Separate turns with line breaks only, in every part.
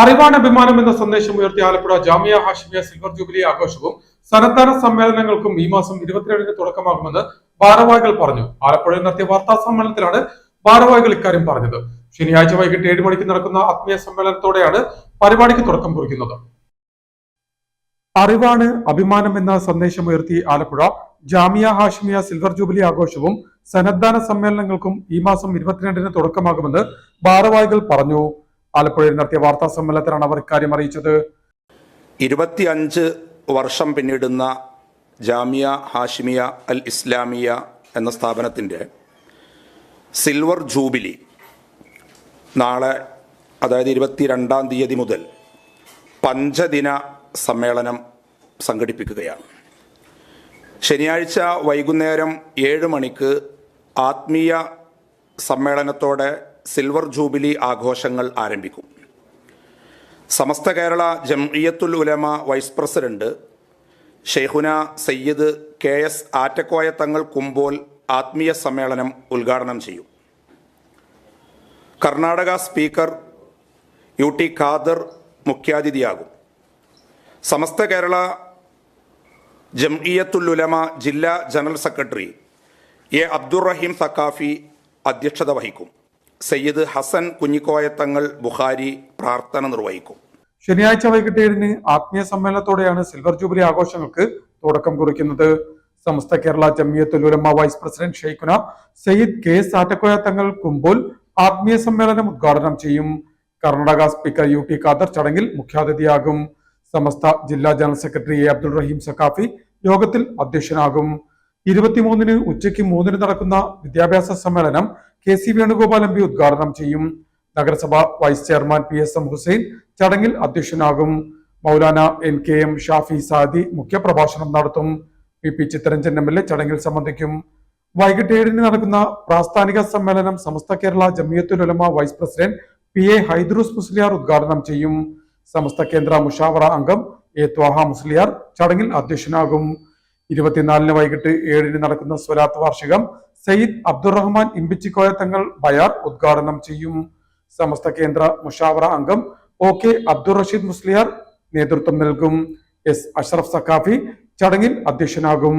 അറിവാണ് അഭിമാനം എന്ന സന്ദേശം ഉയർത്തി ആലപ്പുഴ ജാമിയ ഹാഷിമിയ സിൽവർ ജൂബിലി ആഘോഷവും സന്നദ്ധാന സമ്മേളനങ്ങൾക്കും ഈ മാസം ഇരുപത്തിരണ്ടിന് തുടക്കമാകുമെന്ന് ഭാരവാഹികൾ പറഞ്ഞു. ആലപ്പുഴയിൽ നടത്തിയ വാർത്താ സമ്മേളനത്തിലാണ് ഭാരവാഹികൾ ഇക്കാര്യം പറഞ്ഞത്. ശനിയാഴ്ച വൈകിട്ട് ഏഴ് മണിക്ക് നടക്കുന്ന ആത്മീയ സമ്മേളനത്തോടെയാണ് പരിപാടിക്ക് തുടക്കം കുറിക്കുന്നത്. അറിവാണ് അഭിമാനം എന്ന സന്ദേശം ഉയർത്തി ആലപ്പുഴ ജാമിയ ഹാഷിമിയ സിൽവർ ജൂബിലി ആഘോഷവും സന്നദ്ധാന സമ്മേളനങ്ങൾക്കും ഈ മാസം ഇരുപത്തിരണ്ടിന് തുടക്കമാകുമെന്ന് ഭാരവാഹികൾ പറഞ്ഞു. ആലപ്പുഴയിൽ നടത്തിയ വാർത്താ സമ്മേളനത്തിലാണ് അവർ ഇക്കാര്യം അറിയിച്ചത്.
ഇരുപത്തിയഞ്ച് വർഷം പിന്നിടുന്ന ജാമിയ ഹാഷിമിയ അൽ ഇസ്ലാമിയ എന്ന സ്ഥാപനത്തിന്റെ സിൽവർ ജൂബിലി നാളെ അതായത് ഇരുപത്തിരണ്ടാം തീയതി മുതൽ പഞ്ചദിന സമ്മേളനം സംഘടിപ്പിക്കുകയാണ്. ശനിയാഴ്ച വൈകുന്നേരം ഏഴ് മണിക്ക് ആത്മീയ സമ്മേളനത്തോടെ സിൽവർ ജൂബിലി ആഘോഷങ്ങൾ ആരംഭിക്കും. Samastha Kerala Jamiyathul Ulama vice president Shaikhuna Sayyid K S Attakoya Thangal Kumbol ആത്മീയ സമ്മേളനം ഉദ്ഘാടനം ചെയ്യും. Karnataka speaker U T Khader മുഖ്യാതിഥിയാകും. സമസ്ത കേരള ജംഇയത്തുൽ ഉലമ ജില്ലാ general secretary A Abdurahim Sakafi അധ്യക്ഷത വഹിക്കും. സയ്യിദ് ഹസൻ കുഞ്ഞിക്കോയത്തങ്ങൾ ബുഖാരി പ്രാർത്ഥന നിർവഹിക്കും.
ശനിയാഴ്ച വൈകിട്ട് ഏഴിന് ആത്മീയ സമ്മേളനത്തോടെയാണ് സിൽവർ ജൂബിലി ആഘോഷങ്ങൾക്ക് തുടക്കം കുറിക്കുന്നത്. Samastha Kerala Jamiyathul Ulama vice president Shaikhuna Sayyid K S Attakoya തങ്ങൾ കുമ്പോൾ ആത്മീയ സമ്മേളനം ഉദ്ഘാടനം ചെയ്യും. Karnataka speaker U T Khader ചടങ്ങിൽ മുഖ്യാതിഥിയാകും. സമസ്ത ജില്ലാ general secretary A Abdul Rahim Sakafi യോഗത്തിൽ അധ്യക്ഷനാകും. ഇരുപത്തിമൂന്നിന് ഉച്ചയ്ക്ക് മൂന്നിന് നടക്കുന്ന വിദ്യാഭ്യാസ സമ്മേളനം K C Venugopal M P ഉദ്ഘാടനം ചെയ്യും. നഗരസഭ vice chairman P S M Hussain ചടങ്ങിൽ അധ്യക്ഷനാകും Maulana N K M Shafi Saadi മുഖ്യപ്രഭാഷണം നടത്തും. P P Chitharanjan M L A ചടങ്ങിൽ സംബന്ധിക്കും. വൈകിട്ട് ഏഴിന് നടക്കുന്ന പ്രാസ്ഥാനിക സമ്മേളനം Samastha Kerala Jamiyathul Ulama vice president P A Haidros Musliyar ഉദ്ഘാടനം ചെയ്യും. സമസ്ത കേന്ദ്ര മുഷാവറ അംഗം എ ത്വാഹ മുസ്ലിയാർ ചടങ്ങിൽ അധ്യക്ഷനാകും. ഇരുപത്തിനാലിന് വൈകിട്ട് ഏഴിന് നടക്കുന്ന സ്വലാത്ത് വാർഷികം സയ്യിദ് അബ്ദുറഹ്മാൻ ഇമ്പിച്ചിക്കോയ തങ്ങൾ ബയാർ ഉദ്ഘാടനം ചെയ്യും. സമസ്ത കേന്ദ്ര മുഷാവറ അംഗം ഒ കെ അബ്ദുൾ റഷീദ് മുസ്ലിയാർ നേതൃത്വം നൽകും. എസ് അഷ്റഫ് സക്കാഫി ചടങ്ങിൽ അധ്യക്ഷനാകും.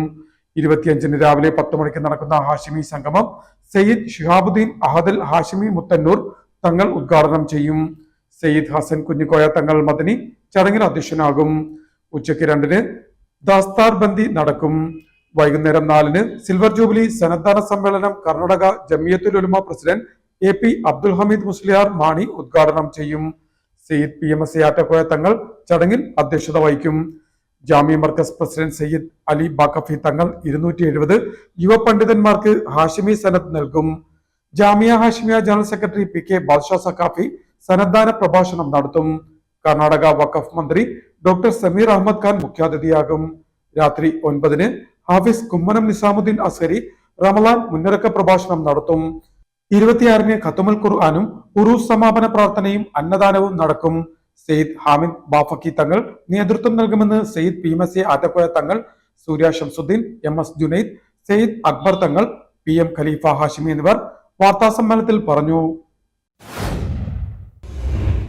ഇരുപത്തിയഞ്ചിന് രാവിലെ പത്ത് മണിക്ക് നടക്കുന്ന ഹാഷിമി സംഗമം സയ്യിദ് ഷിഹാബുദ്ദീൻ അഹദൽ ഹാഷിമി മുത്തന്നൂർ തങ്ങൾ ഉദ്ഘാടനം ചെയ്യും. സയ്യിദ് ഹസൻ കുഞ്ഞിക്കോയ തങ്ങൾ മദനി ചടങ്ങിൽ അധ്യക്ഷനാകും. ഉച്ചയ്ക്ക് രണ്ടിന് ദാസ്താർ ബന്ദി നടക്കും. വൈകുന്നേരം നാലിന് സിൽവർ ജൂബിലി സന്നദ്ധാന സമ്മേളനം Karnataka Jamiyathul Ulama president A P Abdul Hameed Musliyar Mani ഉദ്ഘാടനം ചെയ്യും. Sayyid P M S Attakoya Thangal ചടങ്ങിൽ അധ്യക്ഷത വഹിക്കും. ജാമ്യ മർക്കസ് പ്രസിഡന്റ് സയ്യിദ് അലി ബാക്കഫി തങ്ങൾ ഇരുന്നൂറ്റി എഴുപത് യുവ പണ്ഡിതന്മാർക്ക് ഹാഷിമി സനത് നൽകും. Jamia Hashimiya general secretary P K Badsha Sakafi സന്നദ്ധാന പ്രഭാഷണം നടത്തും. കർണാടക വഖഫ് മന്ത്രി ഡോക്ടർ സമീർ അഹമ്മദ് ഖാൻ മുഖ്യാതിഥിയാകും. രാത്രി ഒൻപതിന് ഹാഫിസ് കുമ്മനം നിസാമുദ്ദീൻ അസരി റമലാൻ മുന്നൊരുക്ക പ്രഭാഷണം നടത്തും. ഇരുപത്തിയാറിന് ഖത്തുമൽ ഖുർആാനും ഉറൂസ് സമാപന പ്രാർത്ഥനയും അന്നദാനവും നടക്കും. സെയ്ദ് ഹാമിദ് ബാഫക്കി തങ്ങൾ നേതൃത്വം നൽകുമെന്ന് Syed P M S Thangal Surya Shamsuddin M S Junaid Syed Akbar Thangal P M ഖലീഫ ഹാഷിമി എന്നിവർ വാർത്താസമ്മേളനത്തിൽ പറഞ്ഞു.